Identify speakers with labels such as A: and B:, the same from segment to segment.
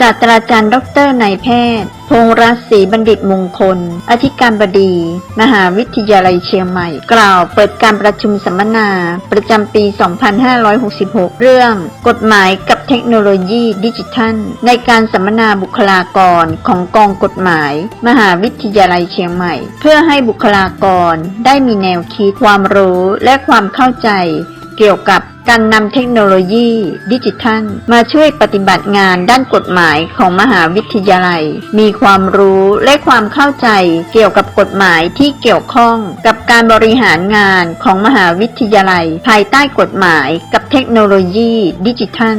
A: ศาสตราจารย์ดอกเตอรนายแพทย์ พงรัตน์ศรีบัณฑิตมงคล อธิการบดี มหาวิทยาลัยเชียงใหม่ กล่าวเปิดการประชุมสัมมนา ประจำปี 2566 เรื่อง กฎหมายกับเทคโนโลยีดิจิทัล ในการสัมมนาบุคลากรของกองกฎหมาย มหาวิทยาลัยเชียงใหม่ เพื่อให้บุคลากรได้มีแนวคิดความรู้และความเข้าใจ เกี่ยวกับ การนำเทคโนโลยีดิจิทัล มาช่วยปฏิบัติงานด้านกฎหมายของมหาวิทยาลัย มีความรู้และความเข้าใจเกี่ยวกับกฎหมายที่เกี่ยวข้องกับการบริหารงานของมหาวิทยาลัย ภายใต้กฎหมายกับเทคโนโลยีดิจิทัล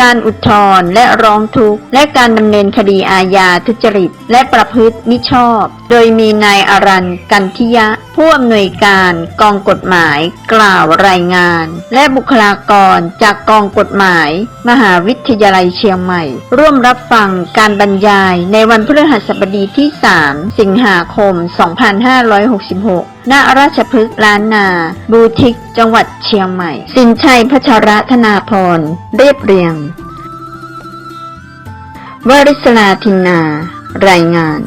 A: การอุทธรณ์และร้องทุกข์ และการดำเนินคดีอาญาทุจริต และประพฤติมิชอบ โดยมีนายอารันกันทิยะ ผู้อำนวยการกองกฎหมาย กล่าวรายงาน และบุคลากรจากกองกฎหมาย มหาวิทยาลัยเชียงใหม่ ร่วมรับฟังการบรรยายในวันพฤหัสบดีที่ 3 สิงหาคม 2566 ณราชพฤกษ์ล้านนา บูทิก จังหวัดเชียงใหม่ สินชัยพัชรธนาพร เรียบเรียง วริศลาทินนา รายงาน